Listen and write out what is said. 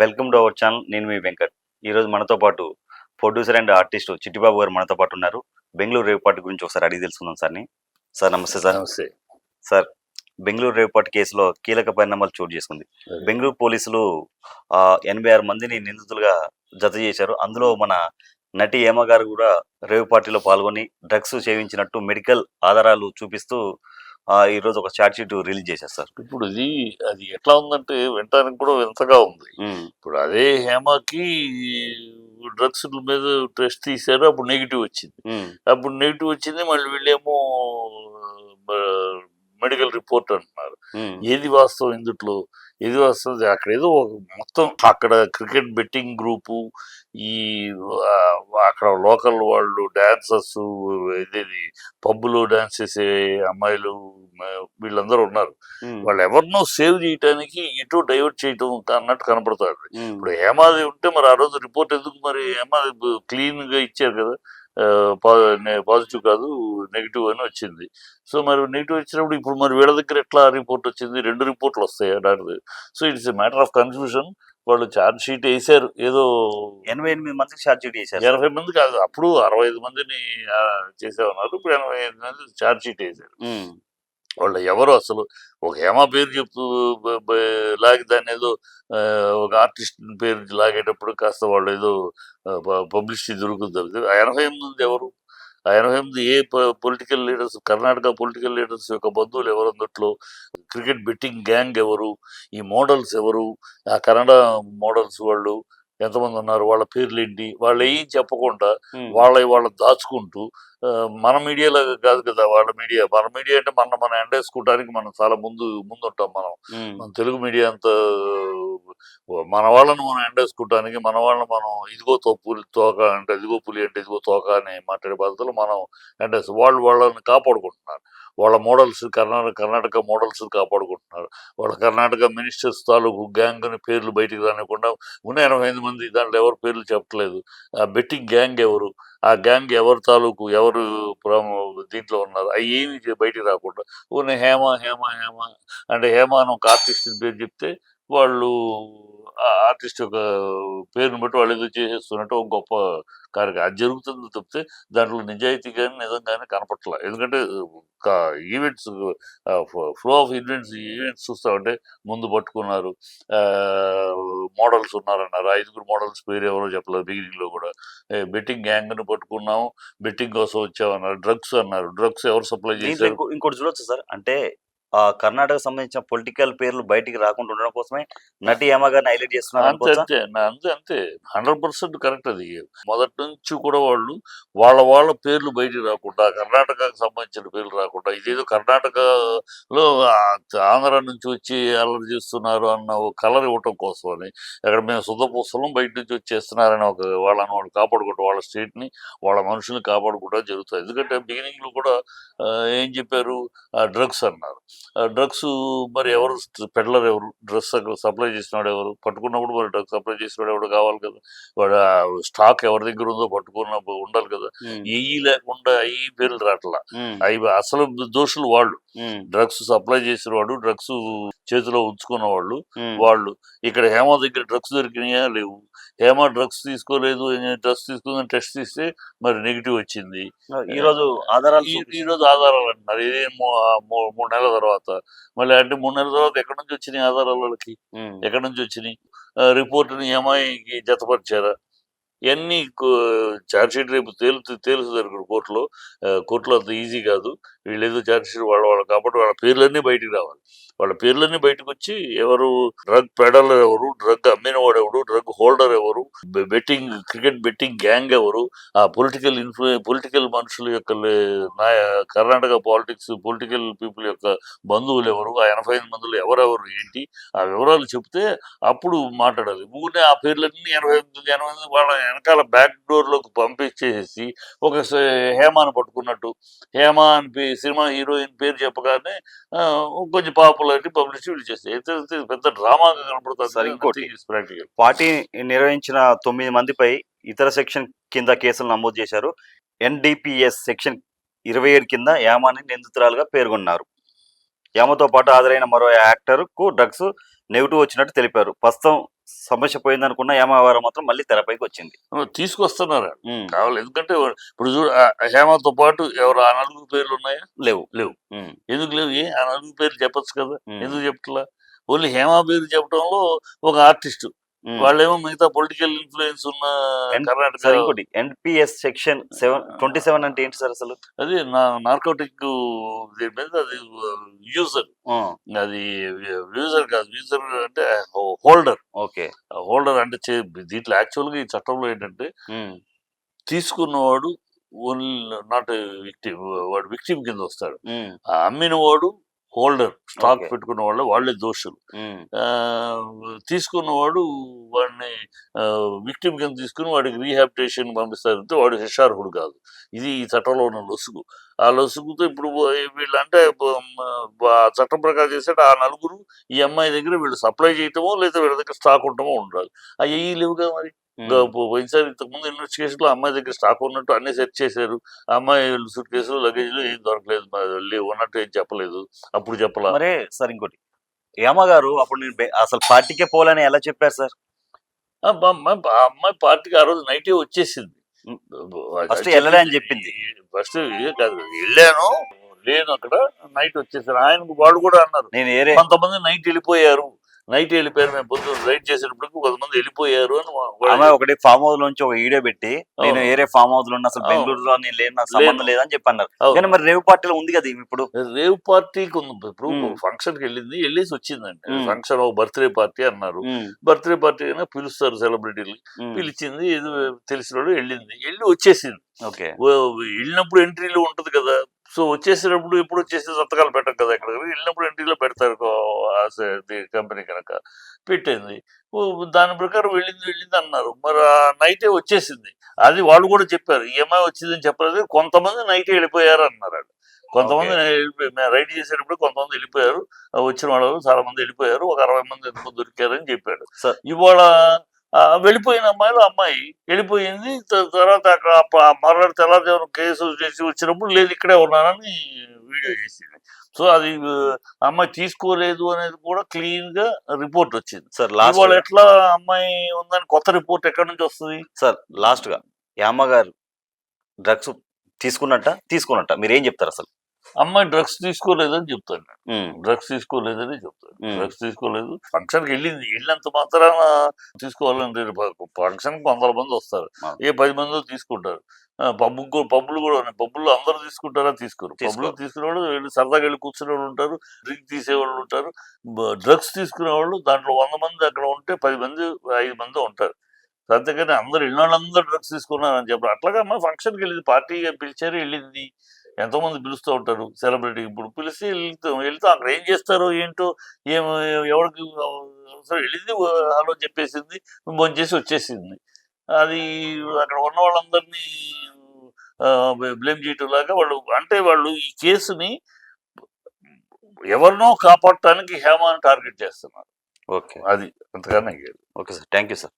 Welcome to our channel. నేను మీ వెంకట్. ఈరోజు మనతో పాటు ప్రొడ్యూసర్ అండ్ ఆర్టిస్ట్ చిట్టిబాబు గారు మనతో పాటు ఉన్నారు. బెంగళూరు రేవుపాటి గురించి ఒకసారి అడిగి తెలుసుకుందాం సార్ని. సార్ నమస్తే సార్. నమస్తే. సార్ బెంగళూరు రేవుపాటి కేసులో కీలక పరిణామాలు చోటు చేసుకుంది. బెంగళూరు పోలీసులు ఆ, ఎనభై ఆరు మందిని నిందితులుగా జత చేశారు. అందులో మన నటి హేమ గారు కూడా రేవు పార్టీలో పాల్గొని డ్రగ్స్ సేవించినట్టు మెడికల్ ఆధారాలు చూపిస్తూ ఆ, ఈ రోజు ఒక చార్జ్ షీట్ రిలీజ్ చేశారు సార్. ఇప్పుడు ఇది అది ఎట్లా ఉందంటే వినటానికి కూడా వింతగా ఉంది. ఇప్పుడు అదే హేమకి డ్రగ్స్ మీద టెస్ట్ తీశారు అప్పుడు నెగిటివ్ వచ్చింది. అప్పుడు నెగిటివ్ వచ్చింది మళ్ళీ వీళ్ళేమో మెడికల్ రిపోర్ట్ అంటున్నారు. ఏది వాస్తవం ఇందుట్లో? ఏది వాస్తవం? అక్కడ ఏదో మొత్తం అక్కడ క్రికెట్ బెట్టింగ్ గ్రూపు ఈ అక్కడ లోకల్ వాళ్ళు డాన్సర్స్ ఇదేది పబ్బులో డాన్స్ చేసే అమ్మాయిలు వీళ్ళందరూ ఉన్నారు. వాళ్ళు ఎవరినో సేవ్ చేయడానికి ఇటు డైవర్ట్ చేయటం అన్నట్టు కనపడతారు. ఇప్పుడు హేమాది ఉంటే మరి ఆ రోజు రిపోర్ట్ ఎందుకు మరి హేమాది క్లీన్గా ఇచ్చారు కదా? పాజిటివ్ కాదు నెగిటివ్ అని వచ్చింది. సో మరి నెగిటివ్ వచ్చినప్పుడు ఇప్పుడు మరి వీళ్ళ దగ్గర ఎట్లా రిపోర్ట్ వచ్చింది? రెండు రిపోర్ట్లు వస్తాయి doctor? So it's a matter of confusion వాళ్ళు ఛార్జ్ షీట్ వేసారు ఏదో ఎనభై ఎనిమిది మందికి ఛార్జ్ షీట్ చేశారు సార్. ఎనభై మంది కాదు అప్పుడు అరవై ఐదు మందిని ఆ, చేసేవన్నారు. ఇప్పుడు ఎనభై ఐదు మంది ఛార్జ్ షీట్ వేసారు. వాళ్ళు ఎవరు అసలు? ఒక హేమ పేరు చెప్తూ బ- లాగి దాన్ని ఏదో ఒక ఆర్టిస్ట్ పేరు లాగేటప్పుడు కాస్త వాళ్ళు ఏదో పబ్లిసిటీ దొరుకుతుంది ఆ ఎనభై ఎనిమిది ఎవరు? ఆ ఎనభై ఎనిమిది ఏ political leaders Karnataka political leaders యొక్క బంధువులు ఎవరు అందుట్లో క్రికెట్ బెట్టింగ్ గ్యాంగ్ ఎవరు? ఈ మోడల్స్ ఎవరు? ఆ కన్నడ మోడల్స్ వాళ్ళు ఎంతమంది ఉన్నారు వాళ్ళ పేర్లు ఏంటి వాళ్ళు ఏం చెప్పకుండా వాళ్ళ వాళ్ళ దాచుకుంటూ మన మీడియాలో కాదు కదా వాళ్ళ మీడియా. మన మీడియా అంటే మన మనం ఎండేసుకోవడానికి మనం చాలా ముందు ముందు ఉంటాం మనం మన తెలుగు మీడియా అంత మన వాళ్ళని మనం ఎండేసుకోవడానికి మన వాళ్ళని మనం ఇదిగో తో పులి తోక అంటే ఇదిగో పులి అంటే ఇదిగో తోక అని మాట్లాడే పద్ధతిలో మనం ఎండేసి వాళ్ళు వాళ్ళని కాపాడుకుంటున్నారు. వాళ్ళ మోడల్స్ కర్ణాటక కర్ణాటక మోడల్స్ కాపాడుకుంటున్నారు. వాళ్ళ కర్ణాటక మినిస్టర్స్ తాలూకు గ్యాంగ్ అని పేర్లు బయటికి రానివ్వకుండా ఉన్న ఎనభై ఐదు మంది దాంట్లో ఎవరు పేర్లు చెప్పట్లేదు. ఆ బెట్టింగ్ గ్యాంగ్ ఎవరు? ఆ గ్యాంగ్ ఎవరి తాలూకు ఎవరు దీంట్లో ఉన్నారు? అవి ఏమి బయటికి రాకుండా ఊరిని హేమ హేమ హేమ అంటే హేమ అని ఒక ఆర్టిస్ట్ పేరు చెప్తే వాళ్ళు ఆర్టిస్ట్ యొక్క పేరుని బట్టి వాళ్ళు ఏదో చేసేస్తున్నట్టు ఒక గొప్ప కార్యక్రమం. అది జరుగుతుంది తప్పితే దాంట్లో నిజాయితీ కానీ నిజం కానీ కనపట్ల ఎందుకంటే events flow of events events చూస్తామంటే ముందు పట్టుకున్నారు. మోడల్స్ ఉన్నారన్నారు. ఐదుగురు మోడల్స్ పేరు ఎవరో చెప్పలేదు బిగినింగ్లో కూడా బెట్టింగ్ గ్యాంగ్ని పట్టుకున్నాము బెట్టింగ్ కోసం వచ్చామన్నారు. డ్రగ్స్ అన్నారు. డ్రగ్స్ ఎవరు సప్లై చేశారు? ఇంకో- ఇంకోటి చూడొచ్చు సార్? అంటే కర్ణాటక సంబంధించిన పొలిటికల్ పేర్లు బయటికి రాకుండా ఉండడం కోసమే నటి హేమ గారిని హైలైట్ చేస్తున్నారు అంతే? అంతే. నా- అంతే అంతే. హండ్రెడ్ పర్సెంట్ కరెక్ట్ అది. మొదటి నుంచి కూడా వాళ్ళు వాళ్ళ వాళ్ళ పేర్లు బయటికి రాకుండా కర్ణాటకకు సంబంధించిన పేర్లు రాకుండా ఇదేదో కర్ణాటకలో ఆంధ్ర నుంచి వచ్చి అల్లరి చేస్తున్నారు అన్న కలర్ ఇవ్వటం కోసం అని అక్కడ మేము శుద్ధపూసలం బయట నుంచి వచ్చేస్తున్నారని ఒక వాళ్ళని వాళ్ళు కాపాడుకుంటాం వాళ్ళ స్టేట్ని వాళ్ళ మనుషుల్ని కాపాడుకుంటా జరుగుతుంది. ఎందుకంటే బిగినింగ్లో కూడా ఏం చెప్పారు? డ్రగ్స్ అన్నారు. డ్రగ్స్ మరి ఎవరు పెడ్లర్ ఎవరు? డ్రగ్స్ సప్లై చేసినాడు ఎవరు? పట్టుకున్నప్పుడు మరి డ్రగ్స్ సప్లై చేసినాడు ఎవరు కావాలి కదా? వాడు స్టాక్ ఎవరి దగ్గర ఉందో పట్టుకున్న ఉండాలి కదా? ఏఈ లేకుండా ఈ పేర్లు రావట్లా ఉమ్, అవి అసలు దోషులు వాళ్ళు. డ్రగ్స్ సప్లై చేసిన వాడు డ్రగ్స్ చేతిలో ఉంచుకున్న వాళ్ళు వాళ్ళు. ఇక్కడ హేమ దగ్గర డ్రగ్స్ దొరికినాయా లేవు. హేమ డ్రగ్స్ తీసుకోలేదు డ్రగ్స్ తీసుకుందని టెస్ట్ తీస్తే మరి నెగిటివ్ వచ్చింది. ఈ రోజు ఆధారాలు ఈ- రోజు ఆధారాలు అంటున్నారు. ఇది మూడు నెలల తర్వాత. మళ్ళీ అంటే మూడు నెలల తర్వాత ఎక్కడి నుంచి వచ్చినాయి ఆధారాలు వాళ్ళకి? ఎక్కడి నుంచి వచ్చినాయి? రిపోర్ట్ని ఎంఐకి జతపరిచారా? ఇవన్నీ ఛార్జ్ షీట్ రేపు తేలుతు తేలుతుంది ఇక్కడ కోర్టులో. కోర్టులో అంత ఈజీ కాదు. వీళ్ళు ఏదో వాళ్ళ వాళ్ళు కాబట్టి వాళ్ళ పేర్లన్నీ బయటికి రావాలి. వాళ్ళ పేర్లన్నీ బయటకు వచ్చి ఎవరు డ్రగ్ పెడలర్ ఎవరు డ్రగ్ అమ్మినవాడు ఎవరు డ్రగ్ హోల్డర్ ఎవరు బెట్టింగ్ క్రికెట్ బెట్టింగ్ గ్యాంగ్ ఎవరు ఆ పొలిటికల్ ఇన్ఫ్లూ పొలిటికల్ మనుషుల యొక్క కర్ణాటక పాలిటిక్స్ పొలిటికల్ పీపుల్ యొక్క బంధువులు ఎవరు ఆ ఎనభై ఐదు మందులు ఎవరెవరు ఏంటి ఆ వివరాలు చెప్తే అప్పుడు మాట్లాడాలి. ఊరినే ఆ పేర్లన్నీ ఎనభై ఎనిమిది ఎనభై ఎనిమిది వాళ్ళ వెనకాల బ్యాక్ డోర్లోకి పంపించేసి ఒక హేమాను పట్టుకున్నట్టు హేమా అని సినిమా హీరోయిన్ పేరు చెప్పగానే కొంచెం పాపులారిటీ పబ్లిసిటీ వీళ్ళు చేస్తే అయితే అయితే పెద్ద డ్రామా కనపడుతుంది సరే, ఇంకోటి. పార్టీ నిర్వహించిన తొమ్మిది మందిపై ఇతర సెక్షన్ కింద కేసులు నమోదు చేశారు. ఎన్డిపిఎస్ సెక్షన్ ఇరవై ఏడు కింద యామాని నిందితురాలుగా పేర్కొన్నారు. యామతో పాటు హాజరైన మరో యాక్టర్కు డ్రగ్స్ నెగిటివ్ వచ్చినట్టు తెలిపారు. ప్రస్తుతం సమస్య పోయింది అనుకున్న హేమవారం మాత్రం మళ్ళీ తెరపైకి వచ్చింది. తీసుకొస్తున్నారు కావాలి. ఎందుకంటే ఇప్పుడు చూడు హేమతో పాటు ఎవరు ఆ నలుగురు పేర్లు ఉన్నాయా? లేవు. లేవు. ఎందుకు లేవు? ఏ ఆ నలుగురు పేర్లు చెప్పొచ్చు కదా. ఎందుకు చెప్పట్లా ఓన్లీ హేమ పేరు చెప్పడంలో ఒక ఆర్టిస్ట్. వాళ్ళేమో మిగతా పొలిటికల్ ఇన్ఫ్లుయెన్స్ ఉన్న కర్ణాటక ఇంకోటి NPS section seven twenty seven అంటే ఏంటి సార్ అసలు? అది నా నార్కోటిక్ దీని మీద అది యూజర్ ఆ, అది యూజర్ కాదు యూజర్ అంటే హోల్డర్ ఓకే. హోల్డర్ అంటే దీంట్లో యాక్చువల్గా ఈ చట్టంలో ఏంటంటే ఉమ్, తీసుకున్నవాడు ఓన్లీ నాట్ విక్టిమ్ వాడు విక్టిమ్ కింద వస్తాడు. అమ్మిన వాడు హోల్డర్ స్టాక్. పెట్టుకున్న వాళ్ళు వాళ్ళే దోషులు. తీసుకున్నవాడు వాడిని విక్టిమ్ కింద తీసుకుని వాడికి రీహాబిటేషన్ పంపిస్తారంటే వాడు శిక్షార్హుడు కాదు. ఇది ఈ చట్టంలో ఉన్న లొసుగు. ఆ లొసుగుతో ఇప్పుడు వీళ్ళు అంటే ఆ చట్టం ప్రకారం చేసేట ఆ నలుగురు ఈ అమ్మాయి దగ్గర వీళ్ళు సప్లై చేయటమో లేదా వీళ్ళ దగ్గర స్టాక్ ఉండటమో ఉండాలి. అవి లేవుగా మరి? పోయినసారి ఇంతకుముందు ఇన్వెస్టిగేషన్లో అమ్మాయి దగ్గర స్టాక్ ఉన్నట్టు అన్ని సెర్చ్ చేశారు. అమ్మాయి సూట్ కేసులు లగేజ్లో ఏం ఉన్నట్టు ఏం చెప్పలేదు. అప్పుడు చెప్పలా. మరే సార్ ఇంకోటి. హేమ గారు అప్పుడు నేను అసలు పార్టీకే పోలని ఎలా చెప్పారు సార్? అమ్మాయి పార్టీకి ఆ రోజు నైటే వచ్చేసింది. First వెళ్ళలే అని చెప్పింది. ఫస్ట్ కాదు వెళ్ళాను లేను అక్కడ నైట్ వచ్చేసాను. ఆయనకు వాళ్ళు కూడా అన్నారు. నేను ఏరే కొంతమంది నైట్ వెళ్ళిపోయారు. నైట్ వెళ్ళిపోయారు మేము పొద్దున్న రైడ్ చేసేటప్పటికి కొంతమంది వెళ్ళిపోయారు అని వాళ్ళు ఆమె ఒకటి ఫామ్ హౌస్ నుంచి ఒక వీడియో పెట్టి నేను. ఏరే ఫామ్ హౌస్లో ఉన్న అసలు. బెంగళూరులో నేను లేను నాకు సంబంధం లేను. లేదని చెప్పి అన్నారు అవును. కానీ మరి రేవు పార్టీలో ఉంది కదా ఇప్పుడు రేవ్ పార్టీకి ఉంది ఇప్పుడు. ఫంక్షన్కి వెళ్ళింది వెళ్ళేసి వచ్చిందండి. ఫంక్షన్ ఒక బర్త్డే పార్టీ అన్నారు బర్త్డే పార్టీ అయినా పిలుస్తారు సెలబ్రిటీలు పిలిచింది ఏదో తెలిసినోడు వెళ్ళింది వెళ్ళి వచ్చేసింది ఓకే వెళ్ళినప్పుడు ఎంట్రీలో ఉంటది కదా సో వచ్చేసినప్పుడు ఎప్పుడు వచ్చేసి సంతకాలు పెట్టం కదా ఇక్కడ వెళ్ళినప్పుడు ఎంట్రీలో పెడతారు కంపెనీ కనుక. పెట్టింది. దాని ప్రకారం వెళ్ళింది వెళ్ళింది అన్నారు. మరి ఆ నైటే వచ్చేసింది. అది వాళ్ళు కూడా చెప్పారు. ఈఎంఐ వచ్చిందని చెప్పలేదు. కొంతమంది నైటే వెళ్ళిపోయారు అన్నారు. కొంతమంది రైడ్ చేసేటప్పుడు కొంతమంది వెళ్ళిపోయారు. వచ్చిన వాళ్ళు చాలా మంది వెళ్ళిపోయారు. ఒక అరవై మంది ఎంతో దొరికారని చెప్పాడు. ఇవాళ వెళ్ళిపోయిన అమ్మాయిలు అమ్మాయి వెళ్ళిపోయింది. తర్వాత అక్కడ మర్నాడు తెల్లారుజామున కేసు చేసి వచ్చినప్పుడు లేదు ఇక్కడే ఉన్నానని వీడియో చేసింది. సో అది అమ్మాయి తీసుకోలేదు అనేది కూడా క్లీన్గా రిపోర్ట్ వచ్చింది. సార్ లాస్ట్ ఇవాళ ఎట్లా అమ్మాయి ఉందని కొత్త రిపోర్ట్ ఎక్కడి నుంచి వస్తుంది? సార్ లాస్ట్గా యామ గారు డ్రగ్స్ తీసుకున్నట్ట? తీసుకున్నట్ట? మీరు ఏం చెప్తారు అసలు? అమ్మాయి డ్రగ్స్ తీసుకోలేదని చెప్తాను డ్రగ్స్ తీసుకోలేదని చెప్తాను. డ్రగ్స్ తీసుకోలేదు. ఫంక్షన్కి వెళ్ళింది. వెళ్ళినంత మాత్రాన ఫంక్షన్కి వందల మంది వస్తారు. ఏ పది మంది తీసుకుంటారు. పబ్బు పబ్బులు కూడా ఉన్నాయి. పబ్బుల్లో అందరూ తీసుకుంటారా? తీసుకోరు. పబ్బులు తీసుకునే వాళ్ళు సరదాగా వెళ్ళి కూర్చునే వాళ్ళు ఉంటారు. డ్రింక్ తీసేవాళ్ళు ఉంటారు. డ్రగ్స్ తీసుకునే వాళ్ళు దాంట్లో వంద మంది అక్కడ ఉంటే పది మంది ఐదు మంది ఉంటారు. అంతేకాని అందరు వెళ్ళిన వాళ్ళందరూ డ్రగ్స్ తీసుకున్నారని చెప్పారు. అట్లాగా అమ్మ ఫంక్షన్కి వెళ్ళింది. పార్టీగా పిలిచారు వెళ్ళింది. ఎంతో మంది పిలుస్తూ ఉంటారు సెలబ్రిటీ. ఇప్పుడు పిలిచి వెళ్తూ వెళ్తూ అక్కడ ఏం చేస్తారో ఏంటో ఏం ఎవరికి వెళ్ళింది హలో చెప్పేసింది భోంచేసి వచ్చేసింది. అది అక్కడ ఉన్న వాళ్ళందరినీ బ్లేమ్ చేయటం లాగా వాళ్ళు అంటే వాళ్ళు ఈ కేసుని ఎవరినో కాపాడటానికి హేమాని టార్గెట్ చేస్తున్నారు. ఓకే. అది అంతకన్నా లేదు. Okay sir. Thank you sir.